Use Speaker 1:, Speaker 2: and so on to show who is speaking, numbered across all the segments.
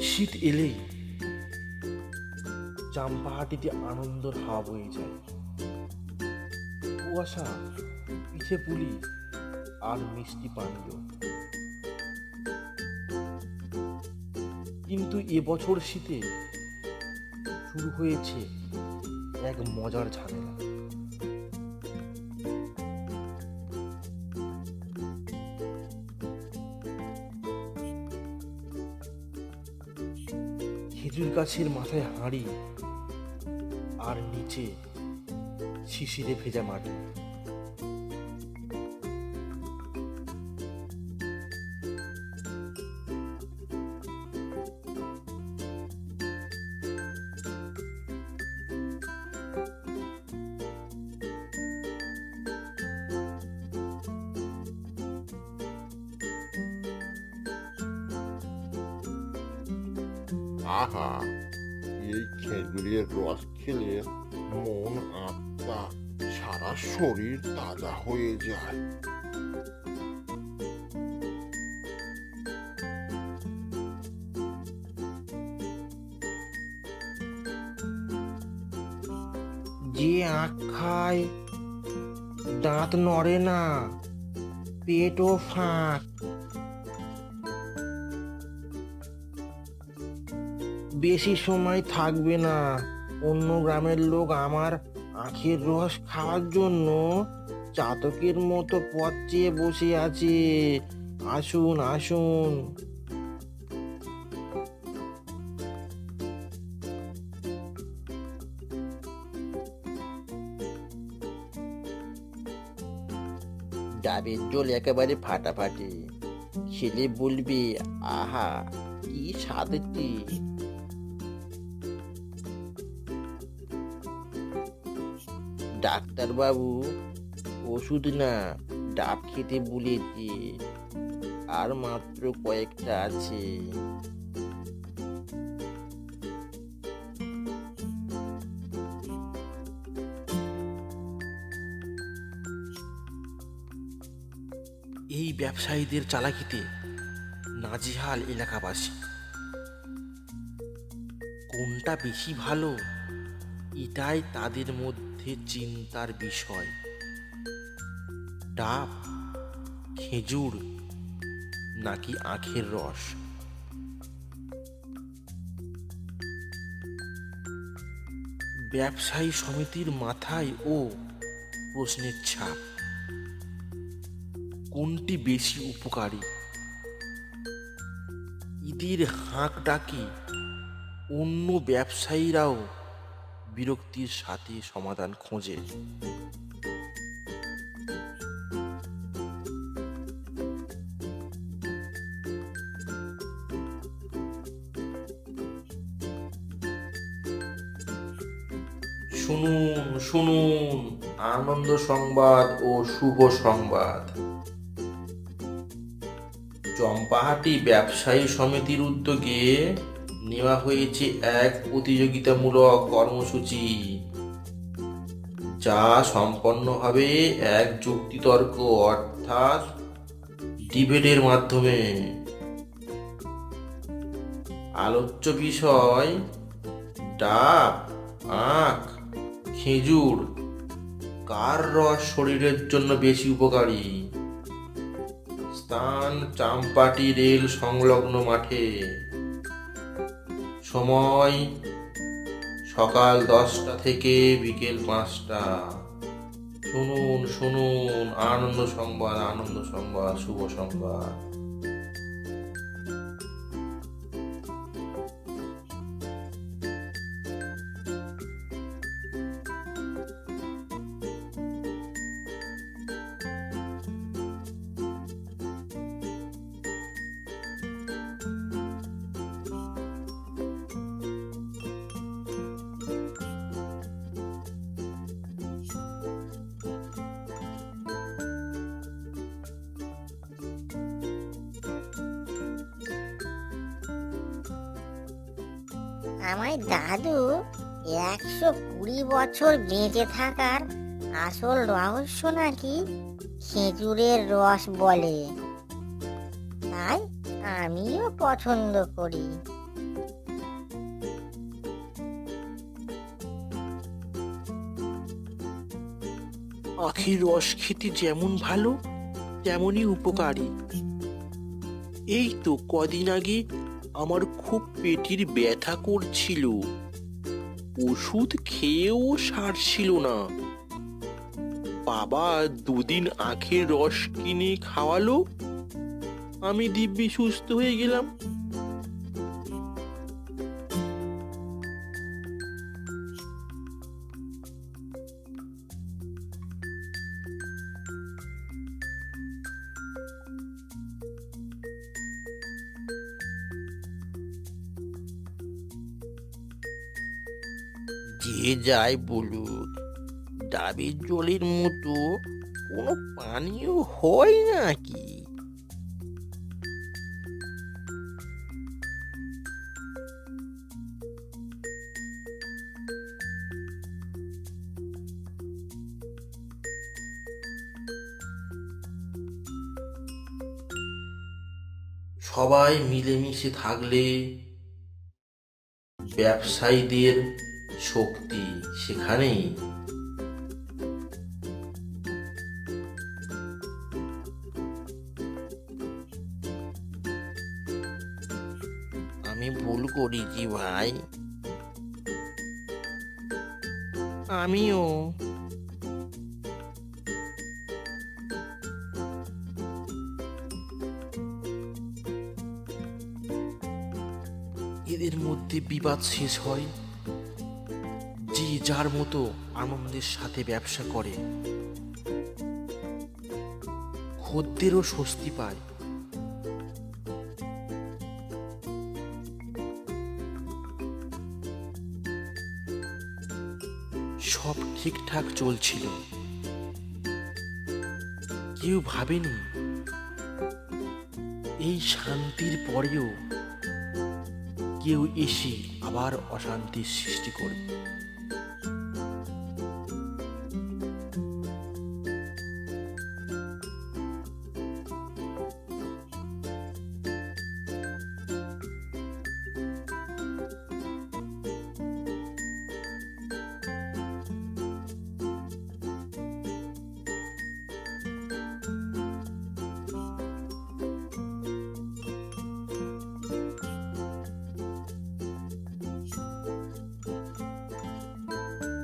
Speaker 1: শীত এলেই চাম্পাহাটিতে আনন্দর হাওয়া বয়ে যায়। কুয়াশা, পিঠে পুলি আর মিষ্টি পানীয়। কিন্তু এবছর শীতে শুরু হয়েছে এক মজার ঝামেলা। গাছের মাথায় হাঁড়ি আর নিচে শিশিরে ভেজা মাটি।
Speaker 2: আহা এই খেজুরের রস খেলে মন আত্মা সারা শরীর তাজা হয়ে যায়
Speaker 3: যে আখ খায়, দাঁত নড়ে না, পেটও ফাঁক। বেশি সময় থাকবে না। অন্য গ্রামের লোক আমার আখের রস খাওয়ার জন্য চাতকের মতো পথ চেয়ে বসে আছে। আসুন আসুন। ডাবের জল একেবারে ফাটাফাটি। খেলে বলবি, আহা, কি স্বাদটি ডাক্তারবাবু, ওষুধ না, ডাব খেতে বলেছে। আর মাত্র কয়েকটা আছে।
Speaker 1: এই ব্যবসায়ীদের চালাকিতে নাজিহাল এলাকাবাসী। কোনটা বেশি ভালো, এটাই তাদের মধ্যে চিন্তার বিষয়। ডাব, খেজুর নাকি আখের রস? ব্যবসায়ী সমিতির মাথায় ও প্রশ্নের ছাপ। কোনটি বেশি উপকারী? ঈদের হাঁক ডাকে অন্য ব্যবসায়ীরাও বিরক্তির সাথে সমাধান খোঁজে। শুনুন শুনুন, আনন্দ সংবাদ ও শুভ সংবাদ। চম্পাহাটি ব্যবসায়ী সমিতির উদ্যোগে নেওয়া হয়েছে এক প্রতিযোগিতামূলক কর্মসূচি, যা সম্পন্ন হবে এক যুক্তিতর্ক, অর্থাৎ ডিবেটের মাধ্যমে। আলোচ্য বিষয়, ডাব, আখ, খেজুর, কার রস শরীরের জন্য বেশি উপকারী? স্থান, চাম্পাটি রেল সংলগ্ন মাঠে। সময় সকাল দশটা থেকে বিকেল পাঁচটা। শুনুন শুনুন আনন্দ সংবাদ আনন্দ সংবাদ শুভ সংবাদ।
Speaker 4: আমার দাদু একশো কুড়ি বছর বেঁচে থাকার আসল রহস্য নাকি খেজুরের রস বলে। তাই আমিও পছন্দ করি।
Speaker 5: আখের রস খেতে যেমন ভালো, তেমনই উপকারী। এই তো কদিন আগে আমার খুব পেটির ব্যথা করছিল। ওষুধ খেয়েও সারছিল না। বাবা দুদিন আখের রস কিনে খাওয়ালো। আমি দিব্যি সুস্থ হয়ে গেলাম।
Speaker 3: যে যাই বলুক ডাবের জলের মতো কোনো পানীয় হয় নাকি?
Speaker 1: সবাই মিলেমিশে থাকলে ব্যবসায়ীদের শক্তি সেখানেই।
Speaker 3: আমি ভুল করেছি ভাই। আমিও।
Speaker 5: এদের মধ্যে বিবাদ শেষ হয়। যার মতো আনন্দের সাথে ব্যবসা করে। খদ্দেরও স্বস্তি পায়। সব ঠিকঠাক চলছিল। কেউ ভাবেনি, এই শান্তির পরেও কেউ এসে আবার অশান্তির সৃষ্টি করবে।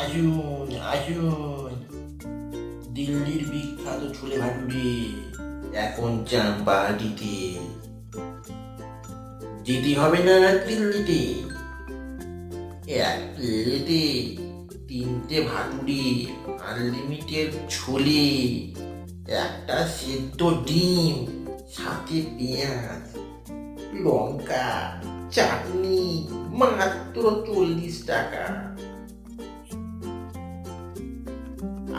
Speaker 1: আসুন আসুন দিল্লির বিখ্যাত ছোলে ভাটুরি, এখন চান পাহাড়িতে যেতে হবে না দিল্লিতে। এক প্লেটে তিনটে ভাটুরি, আনলিমিটেড ছোলে, একটা সেদ্ধ ডিম, সাথে পেঁয়াজ, লঙ্কা, চাটনি, মাত্র চল্লিশ টাকা।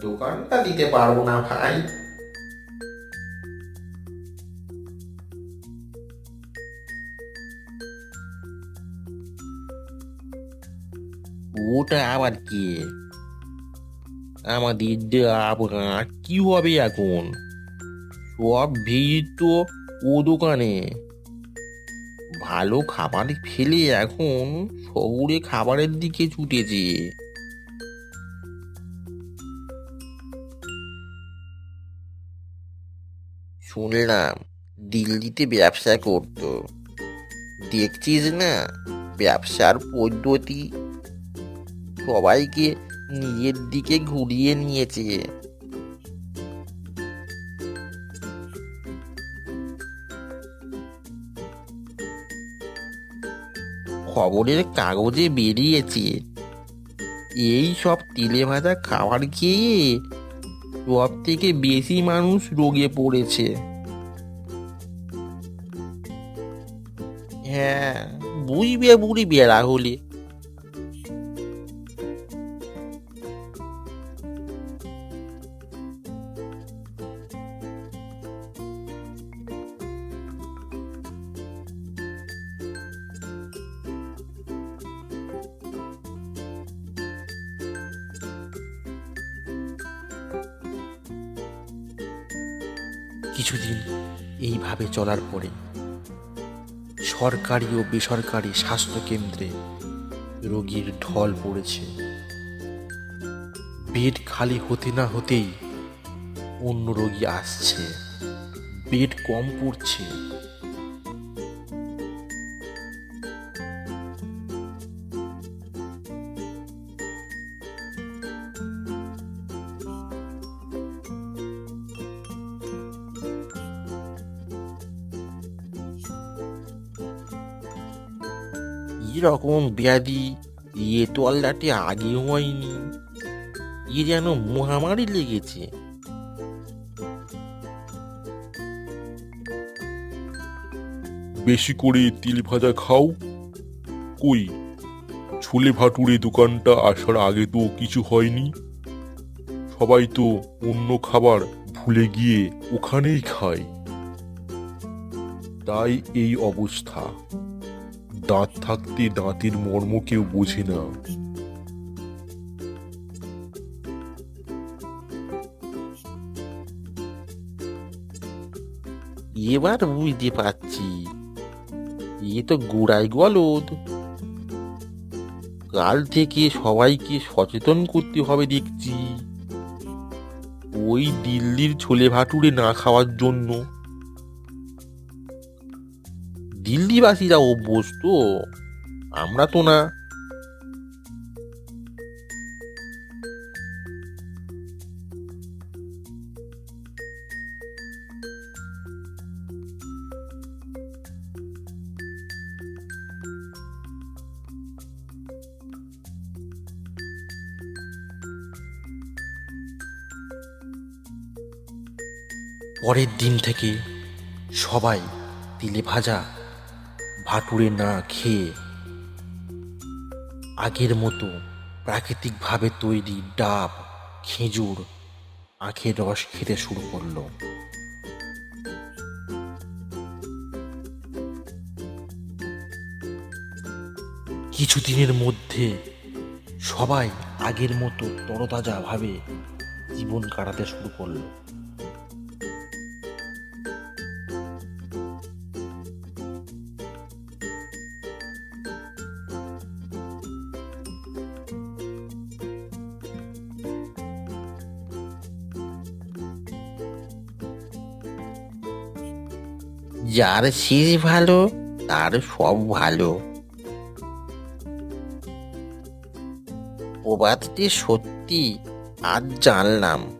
Speaker 1: দোকানটা দিতে পারব না ভাই।
Speaker 3: ওটা আবার কে? আমাদের আবহাওয়া, কি হবে এখন? সব ভিড় তো ও দোকানে। ভালো খাবার ফেলে এখন শহুরে খাবারের দিকে ছুটেছে। শুনলাম দিল্লিতে ব্যবসা করতো। দেখছিস না ব্যবসার পদ্ধতি? সবাইকে নিজের দিকে ঘুরিয়ে নিয়েছে। খবরের কাগজে বেরিয়েছে। এই সব তেলে ভাজা খাবার খেয়ে
Speaker 1: সব থেকে বেশি মানুষ রোগে পড়েছে। হ্যাঁ বুঝবে বুড়ি বেড়া
Speaker 6: কিছুদিন চলার পরে সরকারি ও বেসরকারি স্বাস্থ্যকেন্দ্রে রোগীর ঢল পড়েছে। বেড খালি হতে না হতেই অন্য রোগী আসছে। বেড কম পড়ছে।
Speaker 1: এরকম ব্যাধি? এ তো আল্লাটে আগে হয়নি। এ যেন মহামারী লেগেছে।
Speaker 7: বেশি করে তিল ভাজা খাও। কই? ছোলে ভাটুরে দোকানটা আসার আগে তো কিছু হয়নি। সবাই তো অন্য খাবার ভুলে গিয়ে ওখানেই খায়। তাই এই অবস্থা। দাঁত থাকতে দাঁতের মর্ম কেউ বোঝে না।
Speaker 1: এবার বুঝতে পারছি। এ তো গোড়াই গলদ। কাল থেকে সবাইকে সচেতন করতে হবে দেখছি। ওই দিল্লির ছোলে ভাটুরে না খাওয়ার জন্য দিল্লিবাসীরা অভ্যস্ত আমরা তো না।
Speaker 6: পরের দিন থেকে সবাই তিলে ভাজা ভাটুরে না খেয়ে আগের মতো প্রাকৃতিকভাবে তৈরি ডাব, খেজুর, আখের রস খেতে শুরু করল। কিছুদিনের মধ্যে সবাই আগের মতো তরতাজা ভাবে জীবন কাটাতে শুরু করল।
Speaker 1: যার সিজ ভালো তার সব ভালো। প্রবাদটি সত্যি আজ জানলাম।